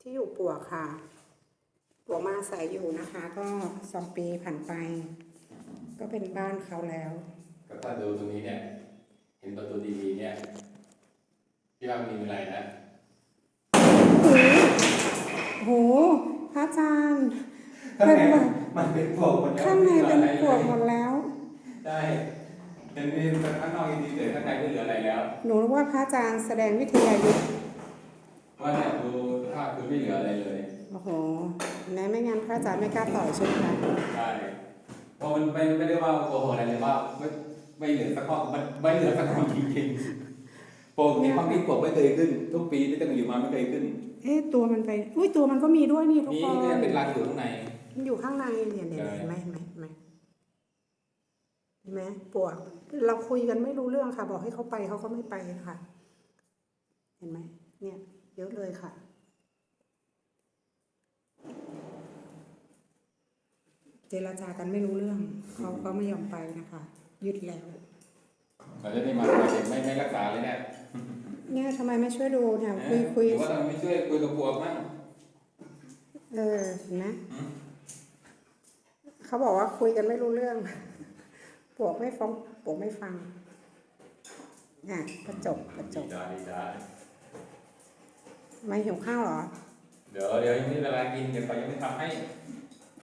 ที่อยู่ปลวกค่ะปลวกมาอาศัยอยู่นะคะ ก็สองปีผ่านไป ก็เป็นบ้านเขาแล้วก็ถ้าดูตรงนี้เนี่ย เห็นประตูดีๆเนี่ยพี่ว่ามีอะไรนะโหพระอาจารย์ข้างในมันเป็นพวกหมดแล้วข้างในเป็นปลวกหมดแล้วใช่เห็นมีแต่ข้างนอกยังดีแต่ข้างในไม่เหลืออะไรแล้ว หนูรู้ว่าพระอาจารย์แสดงวิทยายุทธว่าเนี่ยดูภาพ คือไม่เหลืออะไรเลยโอ้โหแม้ไม่งั้นพระอาจารย์ไม่กล้าต่อยใช่ไหมคะใช่เพราะมันไม่ไม่ได้ว่าโกหกอะไรเลยว่าไม่ไม่เหลือสักข้อมันไม่เหลือสักข้อจริงๆปกติความที่ปกไม่เคยขึ้น ทุกปีที่ตั้งอยู่มาไม่เคยขึ้น เอ๊ะตัวมันไปอุ้ยตัวมันก็มีด้วยนี่ทุกนี่คนเนี่ยเป็นรังอยู่ข้างในมันอยู่ข้างในเนี่ยเนี่ยใช่เห็นไหมเห็นไหมเห็นไหมเห็นไหมปวกเราคุยกันไม่รู้เรื่องค่ะ บอกให้เขาไปเขาก็ไม่ไปนะคะเห็นไหมเนี่ยเยอะเลยค่ะ เจรจากันไม่รู้เรื่องเขาก็ไม่ยอมไปนะคะยึดแล้วเราจะได้มาเด็กไม่ไม่รักษาเลยเนี่ยเนี่ยทำไมไม่ช่วยดูเนี่ยคุยคุยหรือว่าเราไม่ช่วยคุยกับปวกมั่งเออเห็นไหมอืมเขาบอกว่าคุยกันไม่รู้เรื่องปวกไม่ฟังปวกไม่ฟังอะกระจกกระจดีกจ้าดีจ้าไม่หิวข้าวเหรอ เดี๋ยวเดี๋ยวยังไม่มีเวลากินเดี๋ยวเขายังไม่ทำให้